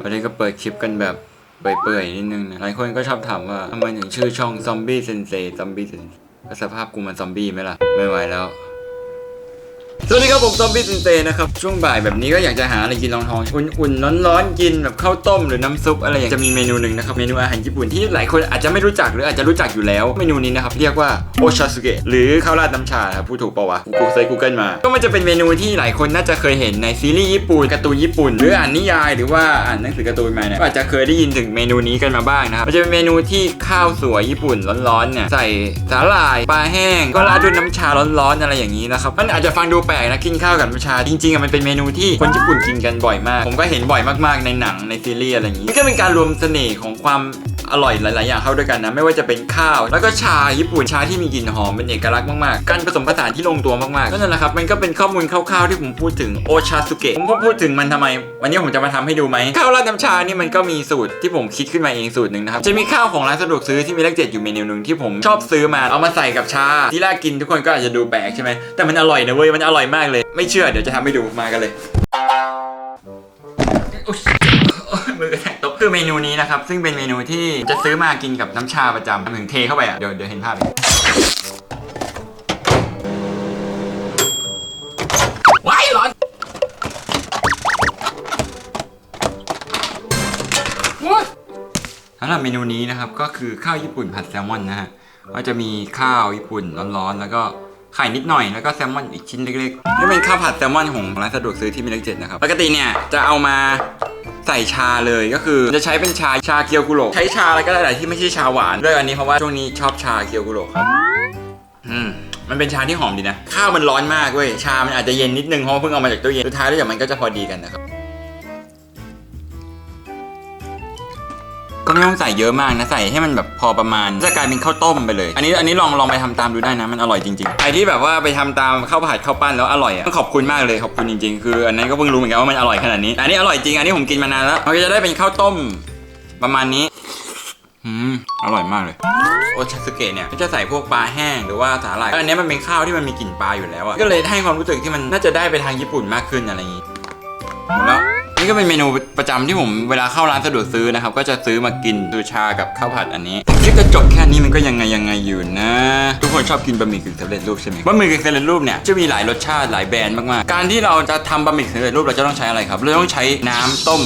วันนี้ก็เปิดคลิปกันแบบเปื่อยๆนิดนึงนะหลายคนก็ชอบถามว่าทำไมถึงชื่อช่องซอมบี้เซนเซซอมบี้เซนก็สภาพกูมันซอมบี้ไหมล่ะ ไม่ไหวแล้ว สวัสดีครับผมซอมบี้เซนเซนะครับช่วงบ่ายแบบนี้ก็อยากจะหาอะไรกินรองท้องอุ่นๆร้อนๆกินแบบข้าวต้มหรือน้ำซุปอะไรอย่างจะมีเมนูหนึ่งนะครับเมนูอาหารญี่ปุ่นที่หลายคนอาจจะไม่รู้จักหรืออาจจะรู้จักอยู่แล้ว เมนูนี้นะครับเรียกว่าโอชาสุเกะหรือข้าวราดน้ำชาครับพูดถูกปะวะกูเซิร์กูเกิลมา ก็มันจะเป็นเมนูที่หลายคนน่าจะเคยเห็นในซีรีส์ญี่ปุ่นการ์ตูนญี่ปุ่น หรืออ่านนิยายหรือว่าอ่านหนังสือการ์ตูนมาเนี่ยก็อาจจะเคยได้ยินถึงเมนูนี้กันมาบ้างนะครับมันจะเป็นเมนูที่ข้าวสวยญี่ปุ่นร้อนๆเนี่ยใส่สาหร่ายปลาแห้งก็ราดด้วยน้ำชาร้อนๆอะไรอย่างนี้นะครับมันอาจจะฟังดูแปลกนะกินข้าวกับน้ำชา จริงๆอะมันเป็นเมนูที่คนญี่ปุ่นกินกันบ่อยมาก ผมก็เห็นบ่อยมากๆในหนังในซีรีส์อะไรอย่างนี้นี่ก็เป็นการรวมเสน่ห์ของความ อร่อยหลาย ๆ อย่างเข้าด้วยกันนะ ไม่ว่าจะเป็นข้าว แล้วก็ชาญี่ปุ่นชาที่มีกลิ่นหอมเป็นเอกลักษณ์มาก ๆ การผสมผสานที่ลงตัวมาก ๆ ก็นั่นแหละครับ มันก็เป็นข้อมูลคร่าว ๆ ที่ผมพูดถึงโอชาสุเกะ ผมก็พูดถึงมันทำไม วันนี้ผมจะมาทำให้ดูไหม ข้าวราดน้ำชานี่มันก็มีสูตรที่ผมคิดขึ้นมาเองสูตรหนึ่งนะครับ จะมีข้าวของร้านสะดวกซื้อที่มีเลขเจ็ดอยู่เมนูหนึ่งที่ผมชอบซื้อมา เอามาใส่กับชา ที่แรกกินทุกคนก็อาจจะดูแปลกใช่ไหมแต่มันอร่อยนะเว้ย มันอร่อยมากเลย ไม่เชื่อเดี๋ยวจะทำให้ดูมากันเลยมือกระแทก คือเมนูนี้นะครับ ซึ่งเป็นเมนูที่จะซื้อมากินกับน้ำชาประจำถึงเทเข้าไปอะ เดี๋ยวเดี๋ยวเห็นภาพเองว้ายร้อนสำหรับเมนูนี้นะครับ ก็คือข้าวญี่ปุ่นผัดแซลมอนนะฮะ ก็จะมีข้าวญี่ปุ่นร้อนๆ แล้วก็ไข่นิดหน่อยแล้วก็แซลมอนอีกชิ้นเล็กๆนี่เป็นข้าวผัดแซลมอนของร้านสะดวกซื้อที่มีเลขเจ็ดนะครับ ปกติเนี่ยจะเอามา ใส่ชาเลยก็คือจะใช้เป็นชาชาเกียวกุโรใช้ชาอะไรก็ได้แต่ที่ไม่ใช่ชาหวานด้วยอันนี้เพราะว่าช่วงนี้ชอบชาเกียวกุโรครับอืมมันเป็นชาที่หอมดีนะ ข้าวมันร้อนมากเว้ยชามันอาจจะเย็นนิดนึงเพราะเพิ่งเอามาจากตู้เย็นสุดท้ายแล้วเดี๋ยวมันก็จะพอดีกันนะครับ ก็ไม่ต้องใส่เยอะมากนะใส่ให้มันแบบพอประมาณจะกลายเป็นข้าวต้มไปเลย อันนี้อันนี้ลองลองไปทำตามดูได้นะมันอร่อยจริงๆใครที่แบบว่าไปทำตามข้าวผัดข้าวปั้นแล้วอร่อยอะต้องขอบคุณมากเลยขอบคุณจริงๆ คืออันนั้นก็เพิ่งรู้เหมือนกันว่ามันอร่อยขนาดนี้ อันนี้อร่อยจริงอันนี้ผมกินมานานแล้วมันก็จะได้เป็นข้าวต้มประมาณนี้อืมอร่อยมากเลยโอชาสึเกะเนี่ยก็จะใส่พวกปลาแห้งหรือว่าสาหร่ายอันนี้มันเป็นข้าวที่มันมีกลิ่นปลาอยู่แล้วอะก็เลยให้ความรู้สึกที่มันน่าจะได้ไปทางญี่ปุ่นมากขึ้นอะไรอย่างนี้หมดแล้ว นี่ก็เป็นเมนูประจำที่ผมเวลาเข้าร้านสะดวกซื้อนะครับ ก็จะซื้อมากินดูชากับข้าวผัดอันนี้คลิปจะจบแค่นี้มันก็ยังไงยังไงอยู่นะ ทุกคนชอบกินบะหมี่กึ่งสำเร็จรูปใช่ไหมบะหมี่กึ่งสำเร็จรูปเนี่ยจะมีหลายรสชาติหลายแบรนด์มากๆ การที่เราจะทำบะหมี่กึ่งสำเร็จรูปเราจะต้องใช้อะไรครับเราต้องใช้น้ำต้ม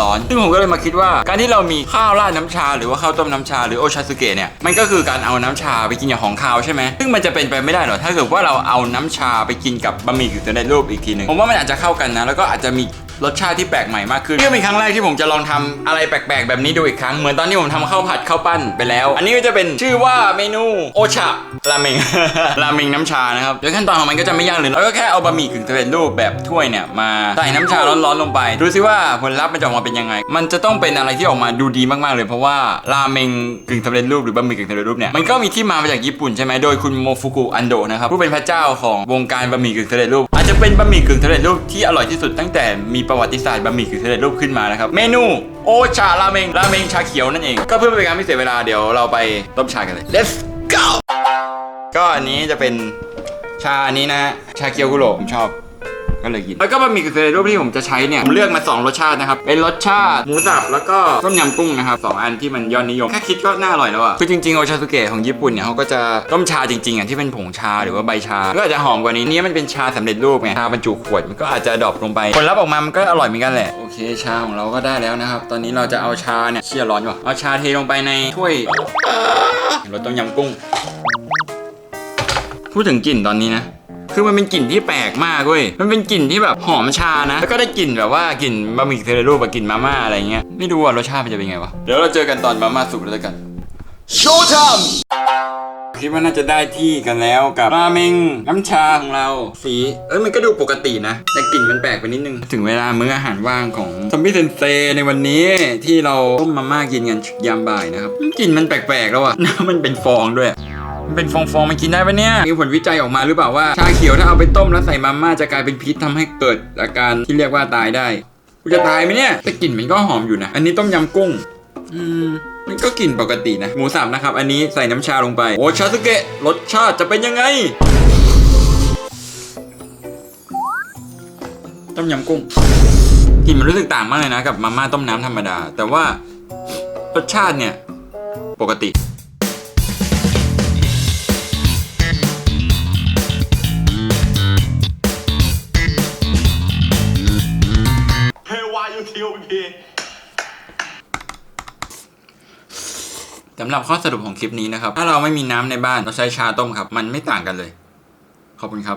ร้อนๆซึ่งผมก็เลยมาคิดว่า การที่เรามีข้าวราดน้ำชา หรือว่าข้าวต้มน้ำชาหรือโอชาสึเกะเนี่ยมันก็คือการเอาน้ำชาไปกินกับของคาวใช่ไหมซึ่งมันจะเป็นไปไม่ได้หรอกถ้าเกิดว่าเราเอาน้ำชาไปกินกับบะหมี่กึ่งสำเร็จรูปอีกทีหนึ่งผมว่ามันอาจจะเข้ากันนะแล้วก็อาจจะมี รสชาติที่แปลกใหม่มากขึ้นนี่ก็เป็นครั้งแรกที่ผมจะลองทำอะไรแปลกๆ แบบนี้ดูอีกครั้งเหมือนตอนที่ผมทำข้าวผัดข้าวปั้นไปแล้ว อันนี้ก็จะเป็นชื่อว่าเมนูโอชาราเมงราเมงน้ำชานะครับโดยขั้นตอนของมันก็จะไม่ยากเลยแล้วก็แค่เอาบะหมี่กึ่งสำเร็จรูปแบบถ้วยเนี่ยมาใส่น้ำชาร้อนๆลงไปดูซิว่าผลลัพธ์มันจะออกมาเป็นยังไง มันจะต้องเป็นอะไรที่ออกมาดูดีมากๆเลย เพราะว่าราเมงกึ่งสำเร็จรูปหรือบะหมี่กึ่งสำเร็จรูปเนี่ยมันก็มีที่มามาจากญี่ปุ่นใช่ไหมโดยคุณโมฟุกุอันโดนะครับผู้เป็นพระเจ้าของวงการบะหมี่กึ่งสำเร็จรูป จะเป็นบะหมี่กึ่งสำเร็จรูปที่อร่อยที่สุดตั้งแต่มีประวัติศาสตร์บะหมี่กึ่งสำเร็จรูปขึ้นมานะครับ เมนูโอชาราเมงราเมงชาเขียวนั่นเอง ก็เพื่อเป็นการไม่เสียเวลาเดี๋ยวเราไปต้มชากันเลย let's go ก็อันนี้จะเป็นชาอันนี้นะ ชาเขียวกุโรผมชอบ ก็เลยกิน แล้วก็บะหมี่กึ่งสำเร็จรูปที่ผมจะใช้เนี่ย ผมเลือกมา 2 รสชาตินะครับ เป็นรสชาติหมูสับแล้วก็ต้มยำกุ้งนะครับสองอันที่มันยอดนิยม แค่คิดก็น่าอร่อยแล้วอะคือจริงๆโอชาสุเกะของญี่ปุ่นเนี่ยเขาก็จะต้มชาจริงๆอะที่เป็นผงชาหรือว่าใบชา ก็อาจจะหอมกว่านี้นี่มันเป็นชาสำเร็จรูปไงชาบรรจุขวดมันก็อาจจะดรอปลงไปผลลัพธ์ออกมามันก็อร่อยเหมือนกันแหละโอเคชาของเราก็ได้แล้วนะครับตอนนี้เราจะเอาชาเนี่ยเชี่ยร้อนว่ะเอาชาเทลงไปในถ้วยรสต้มยำกุ้งพูดถึงกลิ่นตอนนี้นะ คือมันเป็นกลิ่นที่แปลกมากเว้ย มันเป็นกลิ่นที่แบบหอมชานะ แล้วก็ได้กลิ่นแบบว่ากลิ่นบะหมี่เทเรรูปกับกลิ่นมาม่าอะไรเงี้ย ไม่รู้ว่ารสชาติมันจะเป็นไงวะ เดี๋ยวเราเจอกันตอนมาม่าสุกแล้วกันโชว์ทำคิดว่าน่าจะได้ที่กันแล้วกับราเมงน้ำชาของเรา สี เอ้ยมันก็ดูปกตินะ แต่กลิ่นมันแปลกไปนิดนึง ถึงเวลามื้ออาหารว่างของซอมบี้เซนเซในวันนี้ที่เราต้มมาม่ากินกันยามบ่ายนะครับกลิ่นมันแปลกๆแล้วอะน้ำมันเป็นฟองด้วย มันเป็นฟองๆมันกินได้ปะเนี่ย มีผลวิจัยออกมาหรือเปล่าว่า ชาเขียวถ้าเอาไปต้มแล้วใส่มาม่าจะกลายเป็นพิษทำให้เกิดอาการที่เรียกว่าตายได้กูจะตายไหมเนี่ยแต่กลิ่นมันก็หอมอยู่นะ อันนี้ต้มยำกุ้ง อืมมันก็กลิ่นปกตินะ หมูสับนะครับ อันนี้ใส่น้ำชาลงไป โอ้ชาสึเกะ รสชาติจะเป็นยังไง ต้มยำกุ้ง กลิ่นมันรู้สึกต่างมากเลยนะ กับมาม่าต้มน้ำธรรมดา แต่ว่ารสชาติเนี่ย ปกติ สำหรับข้อสรุปของคลิปนี้นะครับ ถ้าเราไม่มีน้ำในบ้านเราใช้ชาต้มครับ มันไม่ต่างกันเลย ขอบคุณครับ